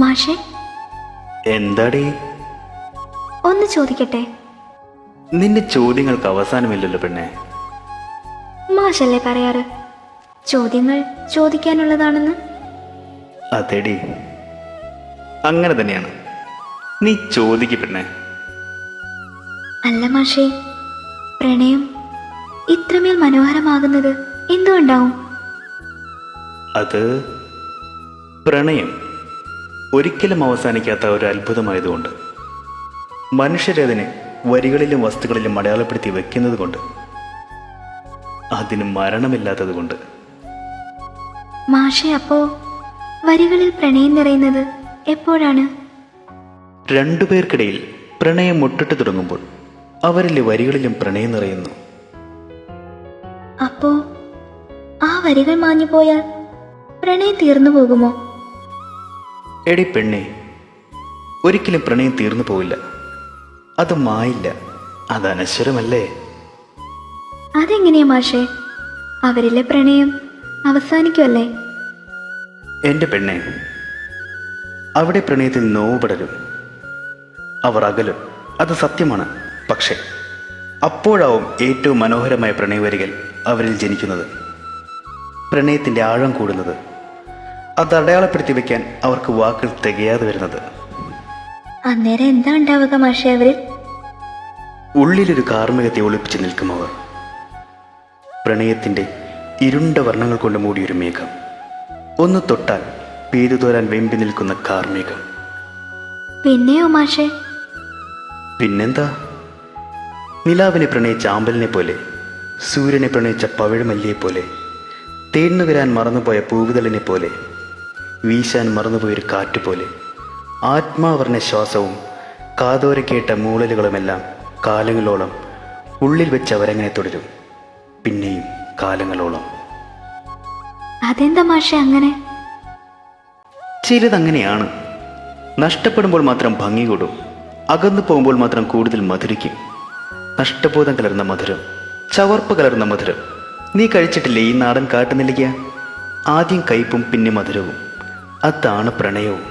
മാഷെ? എന്താടി? ഒന്ന് ചോദിക്കട്ടെ? നിന്റെ ചോദ്യങ്ങൾക്ക് അവസാനമില്ലല്ലോ പെണ്ണെ. മാഷല്ലേ പറയാറ്? ചോദ്യങ്ങൾ ചോദിക്കാനുള്ളതാണെന്ന്? അതെടി. അങ്ങനെ തന്നെയാണ്. നീ ചോദിക്ക് പെണ്ണെ. അല്ല മാഷേ പ്രണയം ഇത്രമേൽ മനോഹരമാകുന്നത് എന്തുകൊണ്ടാവും? അത് പ്രണയം. ഒരിക്കലും അവസാനിക്കാത്ത ഒരു അത്ഭുതമായതുകൊണ്ട്. മനുഷ്യരതിനെ വരികളിലും വസ്തുക്കളിലും അടയാളപ്പെടുത്തി വെക്കുന്നത് കൊണ്ട് അതിന് മരണമില്ലാത്തത് കൊണ്ട് മാഷെ അപ്പോ വരികളിൽ പ്രണയം നിറയുന്നത് എപ്പോഴാണ്? രണ്ടുപേർക്കിടയിൽ പ്രണയം മുട്ടിട്ട് തുടങ്ങുമ്പോൾ അവരിലെ വരികളിലും പ്രണയം നിറയുന്നു. അപ്പോ ആ വരികൾ മാഞ്ഞു പോയാൽ പ്രണയം തീർന്നു പോകുമോ? എടി പെണ്ണേ ഒരിക്കലും പ്രണയം തീർന്നു പോവില്ല. അത് മായില്ല. അത് അനശ്വരമല്ലേ? അതെങ്ങനെയാ മാഷേ? അവരിലെ പ്രണയം അവസാനിക്കുമല്ലേ എന്റെ പെണ്ണെ അവിടെ പ്രണയത്തിൽ നോവുപടലും അവർ അകലും. അത് സത്യമാണ്. പക്ഷേ അപ്പോഴാവും ഏറ്റവും മനോഹരമായ പ്രണയവരികൾ അവരിൽ ജനിക്കുന്നത്. പ്രണയത്തിന്റെ ആഴം കൂടുന്നത് അത് അടയാളപ്പെടുത്തി വെക്കാൻ അവർക്ക് വാക്കുകൾ തികയാതെ വരുന്നത്. അന്നേരം എന്താ ഉണ്ടാവുക മാഷെ അവരിൽ ഉള്ളിലൊരു കാർമ്മികത്തെ ഒളിപ്പിച്ച് നിൽക്കും അവർ. പ്രണയത്തിന്റെ ഇരുണ്ട വർണങ്ങൾ കൊണ്ട് മൂടിയൊരു മേഘം. ഒന്ന് തൊട്ടാൽ പെയ്തു തോരാൻ വെമ്പി നിൽക്കുന്ന കാർമേഘം. പിന്നെയോ മാഷെ? പിന്നെന്താ? നിലാവിനെ പ്രണയിച്ച ആമ്പലിനെ പോലെ സൂര്യനെ പ്രണയിച്ച പവിഴമല്ലിയെ പോലെ തേന്നു വരാൻ മറന്നുപോയ പൂവിതളിനെ പോലെ വീശാൻ മറന്നുപോയൊരു കാറ്റ് പോലെ. ആത്മാവർണ ശ്വാസവും കാതോര കേട്ട മൂളലുകളുമെല്ലാം കാലങ്ങളോളം ഉള്ളിൽ വെച്ച് അവരങ്ങനെ തുടരും. പിന്നെയും കാലങ്ങളോളം. അതെന്താ മാഷെ അങ്ങനെ? ചിലതങ്ങനെയാണ്. നഷ്ടപ്പെടുമ്പോൾ മാത്രം ഭംഗി കൂടും. അകന്നു പോകുമ്പോൾ മാത്രം കൂടുതൽ മധുരിക്കും. നഷ്ടബോധം കലർന്ന മധുരം ചവർപ്പ് കലർന്ന മധുരം. നീ കഴിച്ചിട്ടില്ലേ ഈ നാടൻ കാട്ടുനെല്ലിക്ക? ആദ്യം കയ്പും പിന്നെ മധുരവും. അതാണ് പ്രണയവും